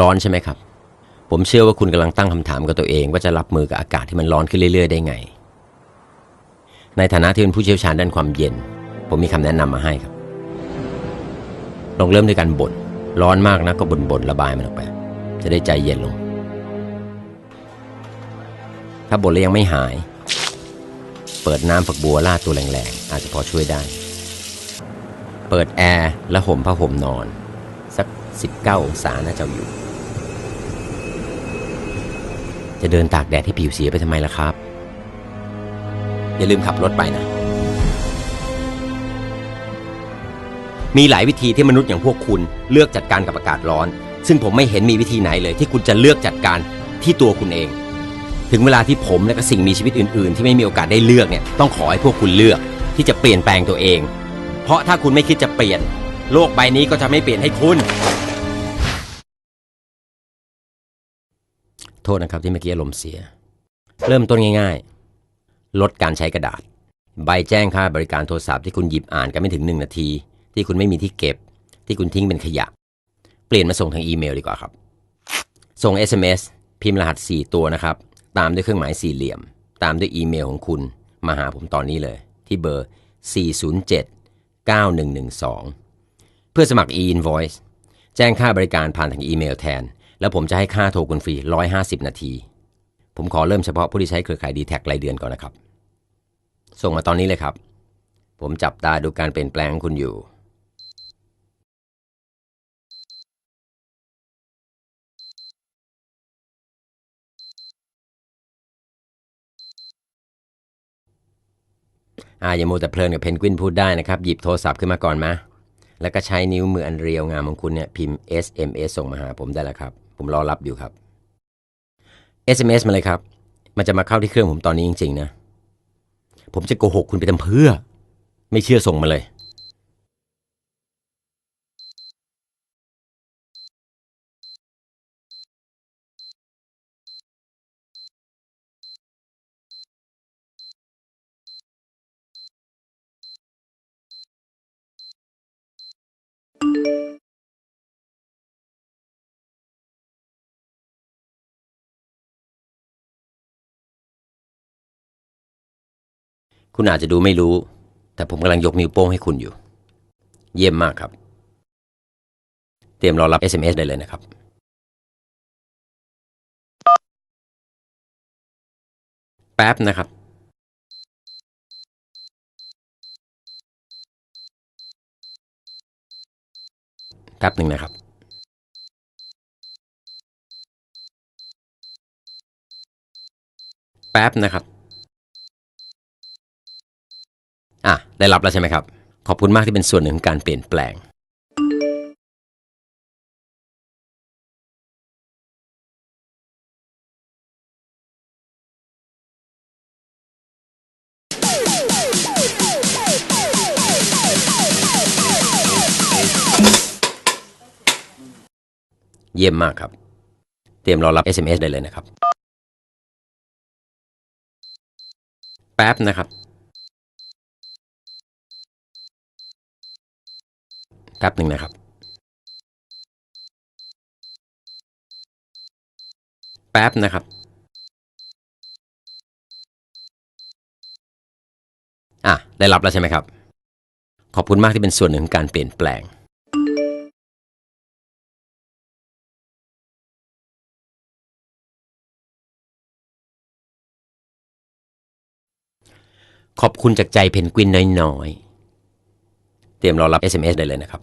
ร้อนใช่ไหมครับ ผมเชื่อว่าคุณกำลังตั้งคำถามกับตัวเอง ว่าจะรับมือกับอากาศที่มันร้อนขึ้นเรื่อย ๆ ได้ไง ในฐานะที่เป็นผู้เชี่ยวชาญด้านความเย็น ผมมีคำแนะนำมาให้ครับ ลองเริ่มด้วยการบ่นร้อนมากนะก็บ่นบนๆระบายมันออกไป จะได้ใจเย็นลง ถ้าบ่นแล้วยังไม่หาย เปิดน้ำฝักบัวลาดตัวแรงๆ อาจจะพอช่วยได้ เปิดแอร์และห่มผ้าห่มนอน สัก 19 องศาน่าจะอยู่ จะเดินตากแดดให้ผิวเสียไปทำไมล่ะครับ อย่าลืมขับรถไปนะ มีหลายวิธีที่มนุษย์อย่างพวกคุณเลือกจัดการกับอากาศร้อน ซึ่งผมไม่เห็นมีวิธีไหนเลย ที่คุณจะเลือกจัดการที่ตัวคุณเอง ถึงเวลาที่ผมและก็สิ่งมีชีวิตอื่น ๆ ที่ไม่มีโอกาสได้เลือกเนี่ยต้องขอให้พวกคุณเลือกที่จะเปลี่ยนแปลงตัวเอง เพราะถ้าคุณไม่คิดจะเปลี่ยน โลกใบนี้ก็จะไม่เปลี่ยนให้คุณ โทษนะครับที่เมื่อกี้อารมณ์เสีย เริ่มต้นง่าย ๆ ลดการใช้กระดาษ ใบแจ้งค่าบริการโทรศัพท์ที่คุณหยิบอ่านกันไม่ถึง 1 นาที ที่คุณไม่มีที่เก็บ ที่คุณทิ้งเป็นขยะ เปลี่ยนมาส่งทางอีเมลดีกว่าครับ ส่ง SMS พิมพ์รหัส 4 ตัวนะครับ ตามด้วยเครื่องหมายสี่เหลี่ยม ตามด้วยอีเมลของคุณ มาหาผมตอนนี้เลย ที่เบอร์ 407 9112 เพื่อสมัคร e-invoice แจ้งค่าบริการผ่านทางอีเมลแทน แล้วผมจะให้ค่าโทรคุณฟรี 150 นาที ผมขอเริ่มเฉพาะผู้ที่ใช้เครือข่ายดีแท็รายเดือนก่อนนะครับ ส่งมาตอนนี้เลยครับ ผมจับตาดูการเปลี่ยนแปลงของคุณอยู่ อ่าอย่ามัวแต่เพลินกับเพนกวินพูดได้นะครับ หยิบโทรศัพท์ขึ้นมาก่อนมาแล้วก็ใช้นิ้วมืออันเรียวงามของคุณเนี่ยพิมพ์ SMS ส่งมาหาผมได้แล้วครับ ผมรอรับอยู่ครับ SMS มาเลยครับ มันจะมาเข้าที่เครื่องผมตอนนี้จริงๆนะ ผมจะโกหกคุณไปทำเพื่อ ไม่เชื่อส่งมาเลย คุณอาจจะดูไม่รู้ แต่ผมกำลังยกนิ้วโป้งให้คุณอยู่ เยี่ยมมากครับ เตรียมรอรับ SMS ได้เลยนะครับ แป๊บนะครับแป๊บหนึ่งนะครับ แป๊บนะครับ ได้รับแล้วใช่ไหมครับ ขอบคุณมากที่เป็นส่วนหนึ่งของการเปลี่ยนแปลงเยี่ยมมากครับ เตรียมรอรับ SMS ได้เลยนะครับ แป๊บนะครับ แป๊บหนึ่งนะครับ แป๊บนะครับ อะ ได้รับแล้วใช่ไหมครับ ขอบคุณมากที่เป็นส่วนหนึ่งของการเปลี่ยนแปลงขอบคุณจากใจเพนกวินน้อยๆ เตรียมรอรับ SMS ได้เลยนะครับ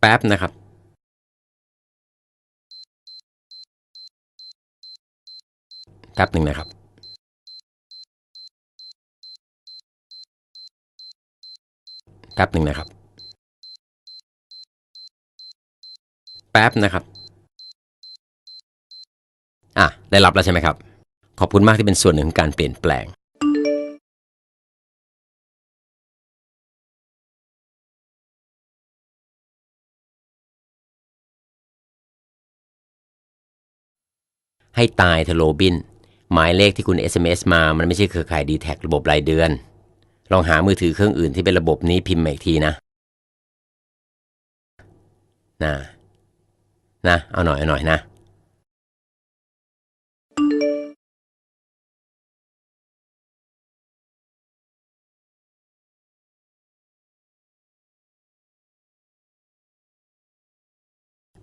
แป๊บนะครับแป๊บหนึ่งนะครับ แป๊บหนึ่งนะครับ แป๊บนะครับ อะ ได้รับแล้วใช่ไหมครับ ขอบคุณมากที่เป็นส่วนหนึ่งของการเปลี่ยนแปลงให้ตายเธอะโรบิน หมายเลขที่คุณ SMS มา มันไม่ใช่เครือข่ายดีแท็ระบบรายเดือน ลองหามือถือเครื่องอื่นที่เป็นระบบนี้พิมพ์มาอีกทีนะ นะ นะ เอาหน่อย เอาหน่อยนะ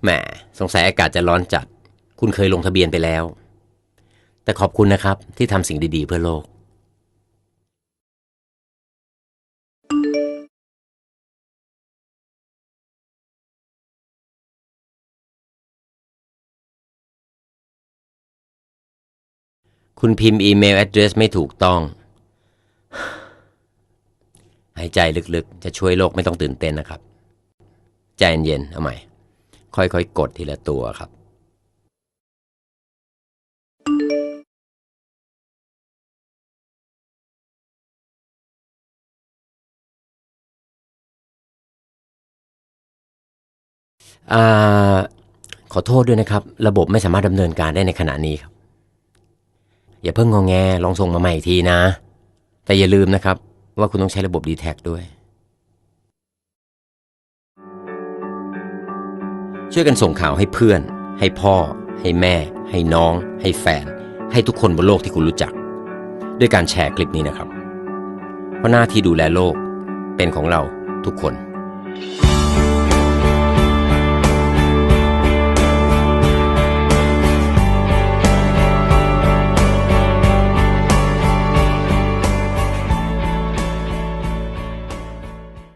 แหมสงสัยอากาศจะร้อนจัด คุณเคยลงทะเบียนไปแล้ว แต่ขอบคุณนะครับที่ทำสิ่งดีๆ เพื่อโลก คุณพิมพ์อีเมล address ไม่ถูกต้อง หายใจลึกๆ จะช่วยโลกไม่ต้องตื่นเต้นนะครับ ใจเย็นๆเอาใหม่ ค่อยๆ กดทีละตัวครับอขอโทษด้วยนะครับ ระบบไม่สามารถดำเนินการได้ในขณะนี้ครับ อย่าเพิ่งงองแงลองส่งมาใหม่อีกทีนะ แต่อย่าลืมนะครับ ว่าคุณต้องใช้ระบบ d t แทด้วย ช่วยกันส่งข่าวให้เพื่อน ให้พ่อ ให้แม่ ให้น้อง ให้แฟน ให้ทุกคนบนโลกที่คุณรู้จัก ด้วยการแชร์คลิปนี้นะครับ เพราะหน้าที่ดูแลโลกเป็นของเราทุกคน